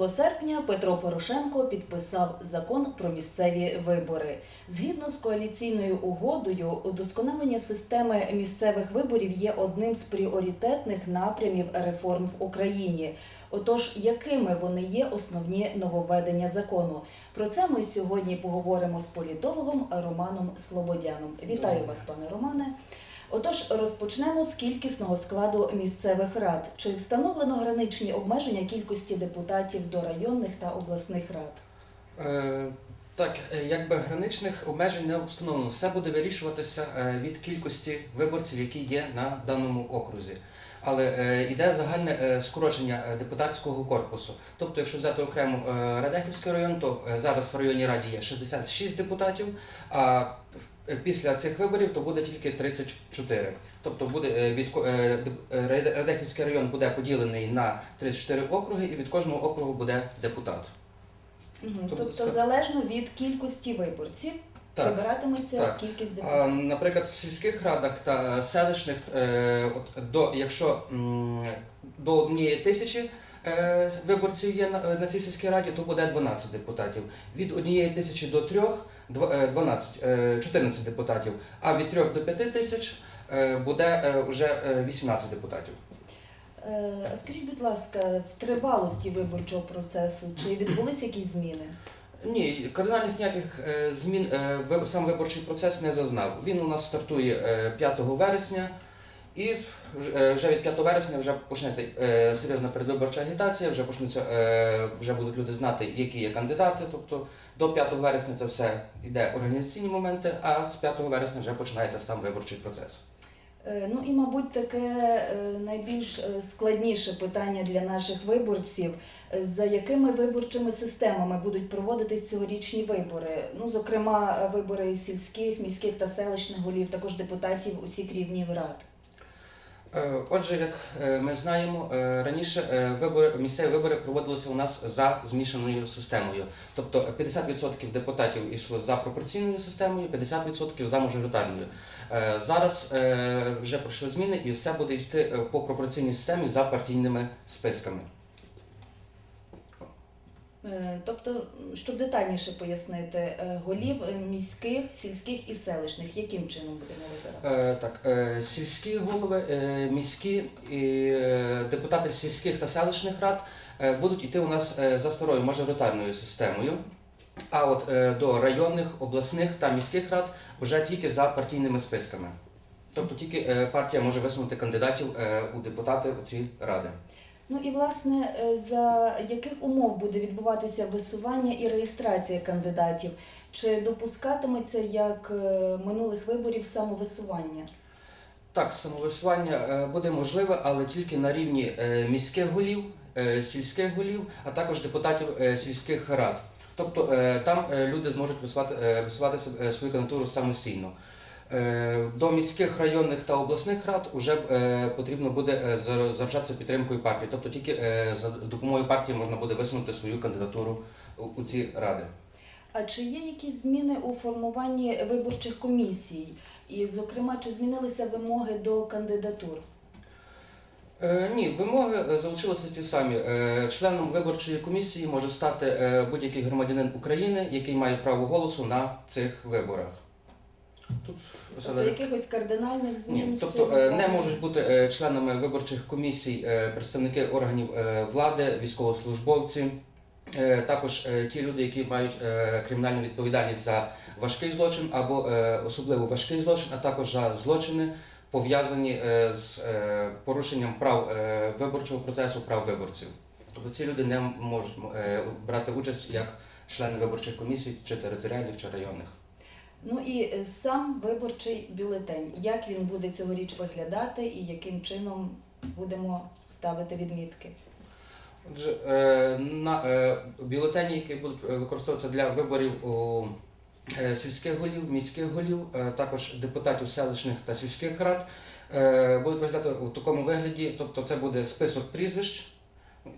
15 серпня Петро Порошенко підписав закон про місцеві вибори. Згідно з коаліційною угодою, удосконалення системи місцевих виборів є одним з пріоритетних напрямів реформ в Україні. Отож, якими вони є основні нововведення закону? Про це ми сьогодні поговоримо з політологом Романом Слободяном. Вітаю вас, пане Романе. Отож, розпочнемо з кількісного складу місцевих рад. Чи встановлено граничні обмеження кількості депутатів до районних та обласних рад? Е, Так, е, якби граничних обмежень не встановлено. Все буде вирішуватися е, від кількості виборців, які є на даному окрузі. Але е, йде загальне е, скорочення е, депутатського корпусу. Тобто, якщо взяти окремо е, Радехівський район, то е, зараз в районній раді є 66 депутатів, а після цих виборів то буде тільки 34. Тобто буде е, від е, е, Радехівський район буде поділений на 34 округи, і від кожного округу буде депутат. Тобто Тобто, залежно від кількості виборців, Так. вибиратиметься Так. кількість А, депутатів. наприклад, в сільських радах та селищних, е, от, до, якщо м, до однієї тисячі е, виборців є на, на цій сільській раді, то буде 12 депутатів. Від однієї тисячі до трьох е, 12, е, 14 депутатів, а від трьох до п'яти тисяч е, буде е, вже е, 18 депутатів. Е, Скажіть, будь ласка, в тривалості виборчого процесу чи відбулись якісь зміни? Ні, кардинальних ніяких е, змін е, сам виборчий процес не зазнав. Він у нас стартує е, 5 вересня, і вже- е, від 5 вересня вже почнеться е, серйозна передвиборча агітація, вже почнуться, е, вже будуть люди знати, які є кандидати. Тобто до 5 вересня це все йде організаційні моменти, а з 5 вересня вже починається сам виборчий процес. Е, Ну і, мабуть, таке е, найбільш е, складніше питання для наших виборців, за якими виборчими системами будуть проводитись цьогорічні вибори. Ну, зокрема, вибори сільських, міських та селищних голів, також депутатів усіх рівнів рад. Е, Отже, як е, ми знаємо, е, раніше вибори, місцеві вибори проводилися у нас за змішаною системою. Тобто 50% депутатів йшли за пропорційною системою, 50% за мажоритарною. Зараз вже пройшли зміни і все буде йти по пропорційній системі за партійними списками. Е, Тобто, щоб детальніше пояснити, е, голів е, міських, сільських і селищних, яким чином будемо вибирати? Так, сільські голови, міські і депутати сільських та селищних рад будуть йти у нас за старою мажоритарною системою. А от до районних, обласних та міських рад вже тільки за партійними списками. Тобто тільки партія може висунути кандидатів у депутати у ці ради. Ну і власне, е, за яких умов буде відбуватися висування і реєстрація кандидатів? Чи допускатиметься як е, минулих виборів самовисування? Так, самовисування е, буде можливе, але тільки на рівні міських голів, сільських голів, а також депутатів сільських рад. Тобто там люди зможуть висувати, висувати свою кандидатуру самостійно. Е, До міських районних та обласних рад вже е, потрібно буде е, заручатися підтримкою партії. Тобто тільки за допомогою партії можна буде висунути свою кандидатуру у- ці ради. А чи є якісь зміни у формуванні виборчих комісій? І, зокрема, чи змінилися вимоги до кандидатур? Е, Ні, вимоги залишилися ті самі. Е, Членом виборчої комісії може стати е, будь-який громадянин України, який має право голосу на цих виборах. Тут Тобто якихось кардинальних змін? Ні, тобто е, не можуть бути е, членами виборчих комісій е, представники органів влади, військовослужбовці, також ті люди, які мають кримінальну відповідальність за важкий злочин або особливо важкий злочин, а також за злочини, пов'язані з порушенням прав виборчого процесу, прав виборців. Тобто ці люди не можуть брати участь як члени виборчих комісій, чи територіальних, чи районних. Ну і е, сам виборчий бюлетень. Як він буде цьогоріч виглядати і яким чином будемо ставити відмітки? Отже, е, на е, бюлетені, які будуть використовуватися для виборів у сільських голів, міських голів, також депутатів селищних та сільських рад, будуть виглядати у такому вигляді, тобто це буде список прізвищ,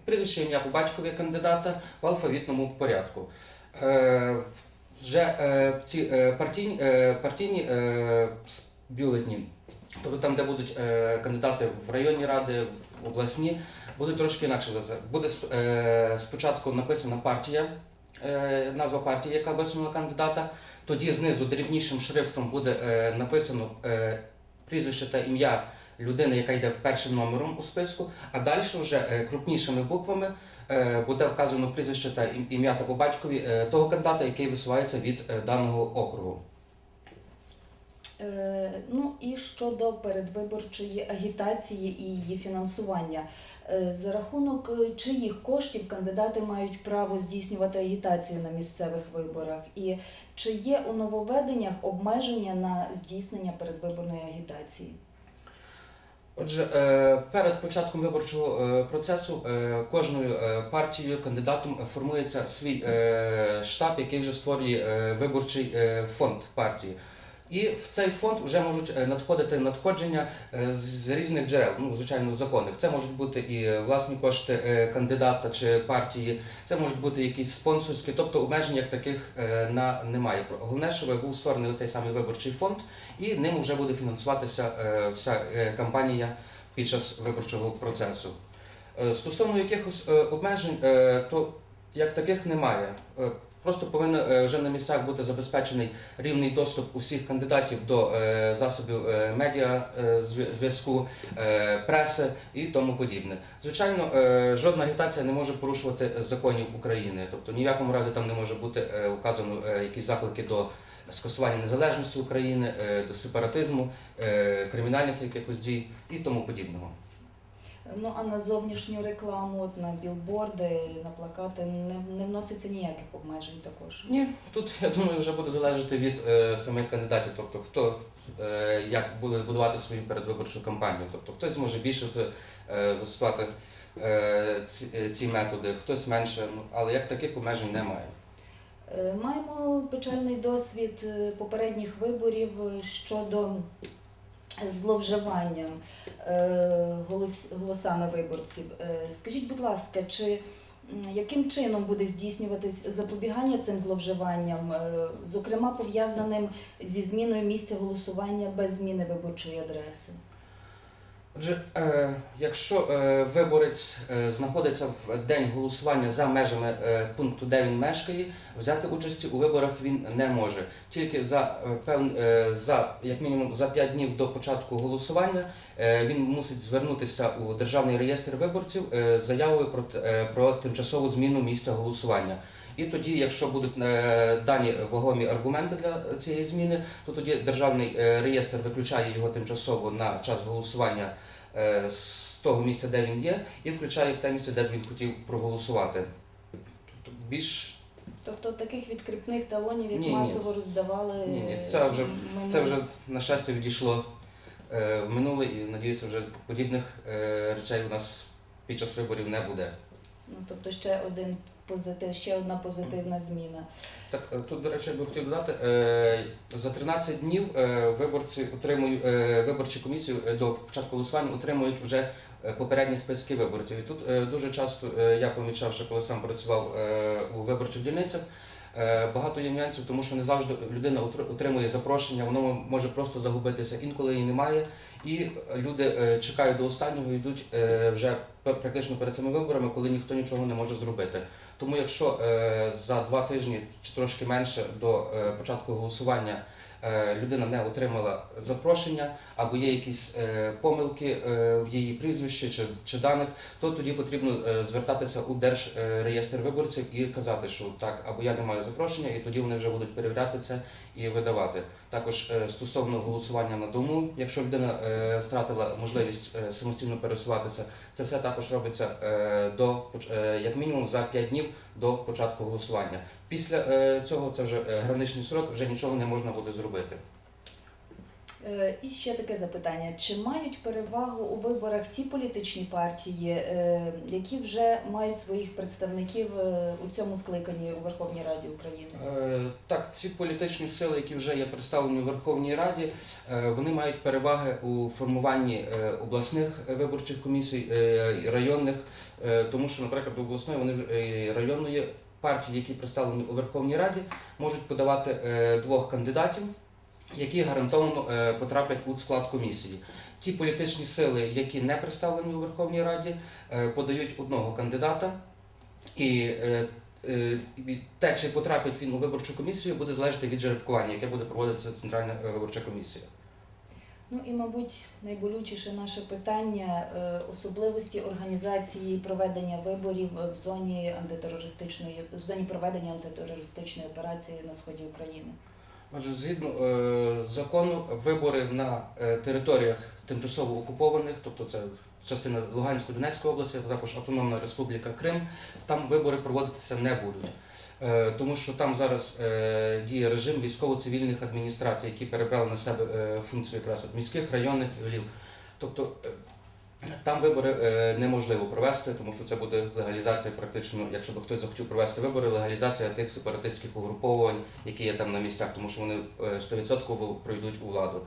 прізвище ім'я по батькові кандидата в алфавітному порядку. Вже е, ці е, партійні, е, партійні е, бюлетні Тобто там, де будуть е, кандидати в районні ради, в обласні, будуть трошки інакше за це. Буде е, спочатку написана партія, е, назва партії, яка висунула кандидата. Тоді знизу дрібнішим шрифтом буде е, написано е, прізвище та ім'я людини, яка йде першим номером у списку, а далі вже е, крупнішими буквами буде вказано прізвище та ім'я та по батькові е, того кандидата, який висувається від е, даного округу. Е, Ну і щодо передвиборчої агітації і її фінансування, Е, за рахунок е, чиїх коштів кандидати мають право здійснювати агітацію на місцевих виборах, і чи є у нововведеннях обмеження на здійснення передвиборної агітації? Отже, е, перед початком виборчого е, процесу е, кожною партією кандидатом формується свій штаб, який вже створює виборчий фонд партії. І в цей фонд вже можуть е, надходити надходження е, з різних джерел, ну звичайно, законних. Це можуть бути і власні кошти е, кандидата чи партії, це можуть бути якісь спонсорські, тобто обмежень як таких е, на немає. Головне, щоб був створений цей самий виборчий фонд, і ним вже буде фінансуватися е, вся е, кампанія під час виборчого процесу. Е, Стосовно якихось е, обмежень, е, то як таких немає. Просто повинен вже на місцях бути забезпечений рівний доступ усіх кандидатів до е, засобів е, медіа е, зв'язку, преси і тому подібне. Звичайно, жодна агітація не може порушувати законів України, тобто ні в якому разі там не може бути вказано якісь заклики до скасування незалежності України, до сепаратизму, кримінальних якихось дій і тому подібного. Ну а на зовнішню рекламу, от на білборди, на плакати не, не вноситься ніяких обмежень також. Ні, тут я думаю, вже буде залежати від е, самих кандидатів, тобто хто е, як буде будувати свою передвиборчу кампанію. Тобто хтось зможе більше це е, застосувати е, ці, е, ці методи, хтось менше, ну, але як таких обмежень немає. Е, Маємо печальний досвід е, попередніх виборів е, щодо зловживання е, голос- голосами виборців. Е, Скажіть, будь ласка, чи яким чином буде здійснюватись запобігання цим зловживанням, е, зокрема пов'язаним зі зміною місця голосування без зміни виборчої адреси? Отже, е, якщо е, виборець е, знаходиться в день голосування за межами пункту, де він мешкає, взяти участі у виборах він не може. Тільки за певн, за як мінімум за 5 днів до початку голосування він мусить звернутися у державний реєстр виборців з заявою про, про тимчасову зміну місця голосування. І тоді, якщо будуть е, дані вагомі аргументи для цієї зміни, то тоді державний е, реєстр виключає його тимчасово на час голосування е, з того місця, де він є, і включає в те місце, де б він хотів проголосувати. Тобто більш Тобто таких відкріпних талонів, як Ні, ні. масово роздавали, Ні, ні, це вже- ми це вже на щастя відійшло е, в минуле, і надіюся, вже подібних е, речей у нас під час виборів не буде. Ну, тобто ще один позитив, ще одна позитивна зміна. Так, е, тут, до речі, я би хотів додати, е, за 13 днів е, виборці отримують, виборчі комісії до початку голосування отримують вже попередні списки виборців. І тут дуже часто я помічав, що коли сам працював у виборчих дільницях, багато є нюансів, тому що не завжди людина отр- отримує запрошення, воно може просто загубитися, інколи її немає. І люди е, чекають до останнього, йдуть е, вже практично перед цими виборами, коли ніхто нічого не може зробити. Тому якщо е, за два тижні чи трошки менше до е, початку голосування е, людина не отримала запрошення або є якісь е, помилки е, в її прізвищі чи, чи даних, то тоді потрібно е, звертатися у Держреєстр виборців і казати, що так, або я не маю запрошення, і тоді вони вже будуть перевіряти це і видавати. Також е, стосовно голосування на дому, якщо людина е, втратила можливість е, самостійно пересуватися, це все також робиться е, до е, як мінімум за 5 днів до початку голосування. Після е, цього це вже е, граничний срок, вже нічого не можна буде зробити. Е, І ще таке запитання: чи мають перевагу у виборах ті політичні партії, які вже мають своїх представників у цьому скликанні у Верховній Раді України? Так, ці політичні сили, які вже є представлені у Верховній Раді, вони мають переваги у формуванні обласних виборчих комісій, районних, тому що, наприклад, обласної вони районної партії, які представлені у Верховній Раді, можуть подавати е, двох кандидатів. які гарантовано е, потраплять у склад комісії. Ті політичні сили, які не представлені у Верховній Раді, е, подають одного кандидата, і те, чи потрапить він у виборчу комісію, буде залежати від жеребкування, яке буде проводитися Центральна виборча комісія. Ну і, мабуть, найболючіше наше питання е, особливості організації проведення виборів в зоні антитерористичної в зоні проведення антитерористичної операції на сході України. Отже, згідно е, закону, вибори на е, територіях тимчасово окупованих, тобто це частина Луганської Донецької області, а також Автономна Республіка Крим, там вибори проводитися не будуть. Е, тому що там зараз е, діє режим військово-цивільних адміністрацій, які перебрали на себе е, функцію якраз от міських районних голів. Тобто там вибори неможливо провести, тому що це буде легалізація практично, якщо б хтось захотів провести вибори, легалізація тих сепаратистських угруповань, які є там на місцях, тому що вони е, 100% пройдуть у владу.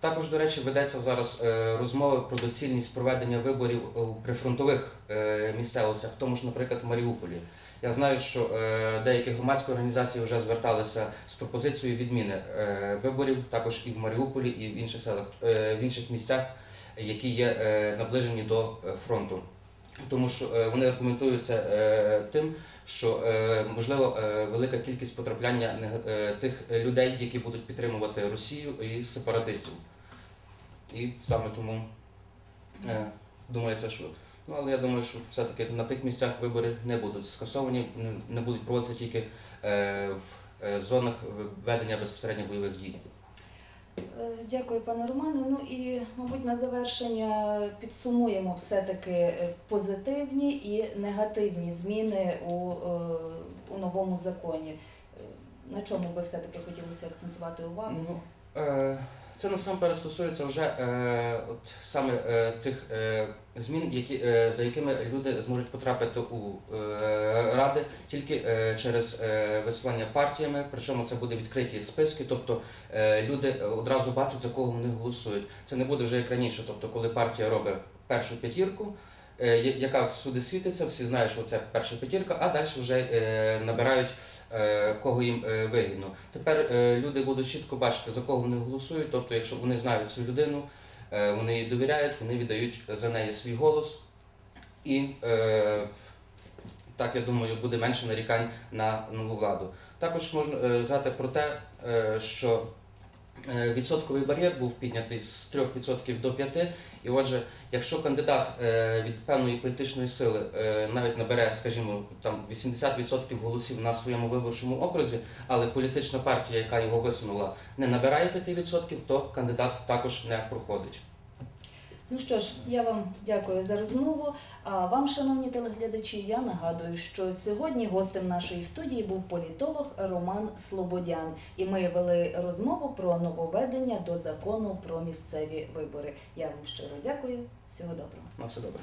Також, до речі, ведеться зараз розмови про доцільність проведення виборів у прифронтових місцевостях, в тому ж, наприклад, в Маріуполі. Я знаю, що е, деякі громадські організації вже зверталися з пропозицією відміни е, виборів, також і в Маріуполі, і в інших селах, е, в інших місцях, які є е, наближені до е, фронту. Тому що е, вони аргументують це е, тим, що е, можливо е, велика кількість потрапляння е, тих людей, які будуть підтримувати Росію і сепаратистів. І саме тому е, думається, що ну але я думаю, що все-таки на тих місцях вибори не будуть скасовані, не, будуть проводитися тільки е, в е, зонах ведення безпосередньо бойових дій. Е, Дякую, пане Романе. Ну і, мабуть, на завершення підсумуємо все-таки позитивні і негативні зміни у, у новому законі. На чому би все-таки хотілося акцентувати увагу? Ну, е, це насамперед стосується вже е, от саме е, тих е, змін, які, е, за якими люди зможуть потрапити у е, ради тільки е, через е, висування партіями. Причому це буде відкриті списки, тобто е, люди одразу бачать, за кого вони голосують. Це не буде вже як раніше, тобто коли партія робить першу п'ятірку. е, Яка всюди світиться, всі знають, що це перша п'ятірка, а далі вже е, набирають кого їм е, вигідно. Тепер е, люди будуть чітко бачити, за кого вони голосують. Тобто, якщо вони знають цю людину, е, вони їй довіряють, вони віддають за неї свій голос. І е, так, я думаю, буде менше нарікань на нову владу. Також можна е, згадати про те, е, що е, відсотковий бар'єр був піднятий з 3% до 5%. І отже, якщо кандидат е, від певної політичної сили е, навіть набере, скажімо, там 80% голосів на своєму виборчому окрузі, але політична партія, яка його висунула, не набирає 5%, то кандидат також не проходить. Ну що ж, я вам дякую за розмову. А вам, шановні телеглядачі, я нагадую, що сьогодні гостем нашої студії був політолог Роман Слободян, і ми вели розмову про нововведення до закону про місцеві вибори. Я вам щиро дякую. Всього доброго. На все добре.